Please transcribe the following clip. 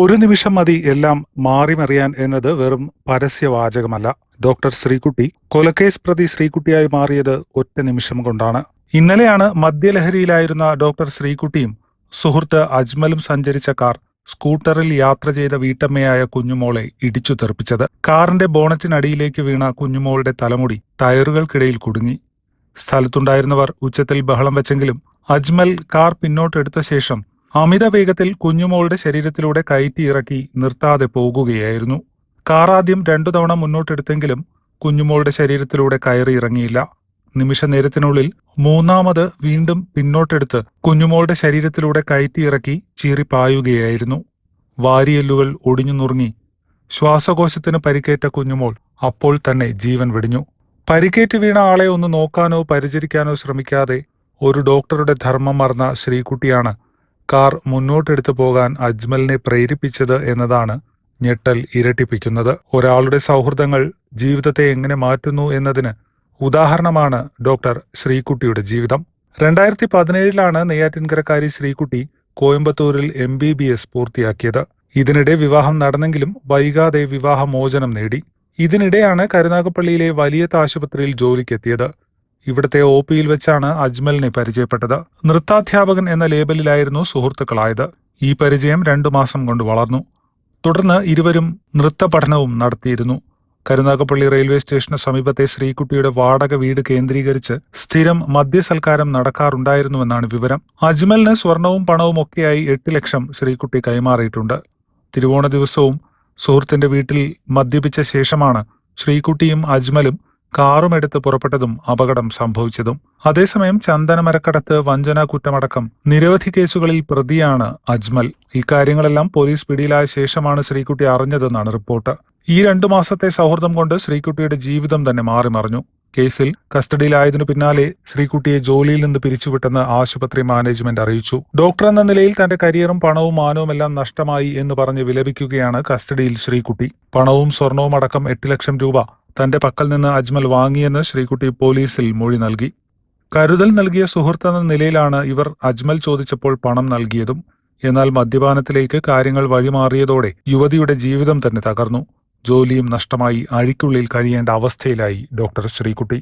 ഒരു നിമിഷം മതി എല്ലാം മാറിമറിയാൻ എന്നത് വെറും പരസ്യവാചകമല്ല. ഡോക്ടർ ശ്രീകുട്ടി കൊലക്കേസ് പ്രതി ശ്രീകുട്ടിയായി മാറിയത് ഒറ്റ നിമിഷം കൊണ്ടാണ്. ഇന്നലെയാണ് മദ്യലഹരിയിലായിരുന്ന ഡോക്ടർ ശ്രീകുട്ടിയും സുഹൃത്ത് അജ്മലും സഞ്ചരിച്ച കാർ സ്കൂട്ടറിൽ യാത്ര ചെയ്ത വീട്ടമ്മയായ കുഞ്ഞുമോളെ ഇടിച്ചു തെറിപ്പിച്ചത്. കാറിന്റെ ബോണറ്റിനടിയിലേക്ക് വീണ കുഞ്ഞുമോളുടെ തലമുടി ടയറുകൾക്കിടയിൽ കുടുങ്ങി. സ്ഥലത്തുണ്ടായിരുന്നവർ ഉച്ചത്തിൽ ബഹളം വെച്ചെങ്കിലും അജ്മൽ കാർ പിന്നോട്ടെടുത്ത ശേഷം അമിത വേഗത്തിൽ കുഞ്ഞുമോളുടെ ശരീരത്തിലൂടെ കയറ്റി ഇറക്കി നിർത്താതെ പോകുകയായിരുന്നു. കാർ ആദ്യം രണ്ടു തവണ മുന്നോട്ടെടുത്തെങ്കിലും കുഞ്ഞുമോളുടെ ശരീരത്തിലൂടെ കയറി ഇറങ്ങിയില്ല നിമിഷ നേരത്തിനുള്ളിൽ മൂന്നാമത് വീണ്ടും പിന്നോട്ടെടുത്ത് കുഞ്ഞുമോളുടെ ശരീരത്തിലൂടെ കയറ്റി ഇറക്കി ചീറിപ്പായുകയായിരുന്നു വാരിയെല്ലുകൾ ഒടിഞ്ഞു നുറുങ്ങി ശ്വാസകോശത്തിന് പരിക്കേറ്റ കുഞ്ഞുമോൾ അപ്പോൾ തന്നെ ജീവൻ വെടിഞ്ഞു. പരിക്കേറ്റ് വീണ ആളെ ഒന്ന് നോക്കാനോ പരിചരിക്കാനോ ശ്രമിക്കാതെ ഒരു ഡോക്ടറുടെ ധർമ്മം മറന്ന ശ്രീകുട്ടിയാണ് കാർ മുന്നോട്ടെടുത്തു പോകാൻ അജ്മലിനെ പ്രേരിപ്പിച്ചത് എന്നതാണ് ഞെട്ടൽ ഇരട്ടിപ്പിക്കുന്നത്. ഒരാളുടെ സൗഹൃദങ്ങൾ ജീവിതത്തെ എങ്ങനെ മാറ്റുന്നു എന്നതിന് ഉദാഹരണമാണ് ഡോക്ടർ ശ്രീകുട്ടിയുടെ ജീവിതം. രണ്ടായിരത്തി പതിനേഴിലാണ് നെയ്യാറ്റിൻകരക്കാരി ശ്രീകുട്ടി കോയമ്പത്തൂരിൽ എം ബി ബി എസ് പൂർത്തിയാക്കിയത്. ഇതിനിടെ വിവാഹം നടന്നെങ്കിലും വൈകാതെ വിവാഹമോചനം നേടി. ഇതിനിടെയാണ് കരുനാഗപ്പള്ളിയിലെ വലിയത്ത് ആശുപത്രിയിൽ ജോലിക്കെത്തിയത്. ഇവിടുത്തെ ഒ പിയിൽ വെച്ചാണ് അജ്മലിനെ പരിചയപ്പെട്ടത്. നൃത്താധ്യാപകൻ എന്ന ലേബലിലായിരുന്നു സുഹൃത്തുക്കളായത്. ഈ പരിചയം രണ്ടു മാസം കൊണ്ട് വളർന്നു. തുടർന്ന് ഇരുവരും നൃത്ത പഠനവും നടത്തിയിരുന്നു. കരുനാഗപ്പള്ളി റെയിൽവേ സ്റ്റേഷന് സമീപത്തെ ശ്രീകുട്ടിയുടെ വാടക വീട് കേന്ദ്രീകരിച്ച് സ്ഥിരം മദ്യസൽക്കാരം നടക്കാറുണ്ടായിരുന്നുവെന്നാണ് വിവരം. അജ്മലിന് സ്വർണവും പണവും ഒക്കെയായി എട്ട് ലക്ഷം ശ്രീകുട്ടി കൈമാറിയിട്ടുണ്ട്. തിരുവോണ ദിവസവും സുഹൃത്തിന്റെ വീട്ടിൽ മദ്യപിച്ച ശേഷമാണ് ശ്രീകുട്ടിയും അജ്മലും കാറും എടുത്ത് പുറപ്പെട്ടതും അപകടം സംഭവിച്ചതും. അതേസമയം ചന്ദനമരക്കടത്ത് വഞ്ചന കുറ്റമടക്കം. നിരവധി കേസുകളിൽ പ്രതിയാണ് അജ്മൽ. ഇക്കാര്യങ്ങളെല്ലാം പോലീസ് പിടിയിലായ ശേഷമാണ് ശ്രീകുട്ടി അറിഞ്ഞതെന്നാണ് റിപ്പോർട്ട്. ഈ രണ്ടു മാസത്തെ സൗഹൃദം കൊണ്ട് ശ്രീകുട്ടിയുടെ ജീവിതം തന്നെ മാറിമറിഞ്ഞു കേസിൽ കസ്റ്റഡിയിലായതിനു പിന്നാലെ ശ്രീകുട്ടിയെ ജോലിയിൽ നിന്ന് പിരിച്ചുവിട്ടെന്ന് ആശുപത്രി മാനേജ്മെന്റ് അറിയിച്ചു. ഡോക്ടർ എന്ന നിലയിൽ തന്റെ കരിയറും പണവും മാനവും എല്ലാം നഷ്ടമായി എന്ന് പറഞ്ഞ് വിലപിക്കുകയാണ് കസ്റ്റഡിയിൽ ശ്രീകുട്ടി. പണവും സ്വർണവും അടക്കം എട്ട് ലക്ഷം രൂപ തന്റെ പക്കൽ നിന്ന് അജ്മൽ വാങ്ങിയെന്ന് ശ്രീകുട്ടി പോലീസിൽ മൊഴി നൽകി. കരുതൽ നൽകിയ സുഹൃത്തെന്ന നിലയിലാണ് ഇവർ അജ്മൽ ചോദിച്ചപ്പോൾ പണം നൽകിയതും എന്നാൽ മദ്യപാനത്തിലേക്ക് കാര്യങ്ങൾ വഴിമാറിയതോടെ യുവതിയുടെ ജീവിതം തന്നെ തകർന്നു. ജോലിയും നഷ്ടമായി അഴിക്കുള്ളിൽ കഴിയേണ്ട അവസ്ഥയിലായി ഡോക്ടർ ശ്രീകുട്ടി.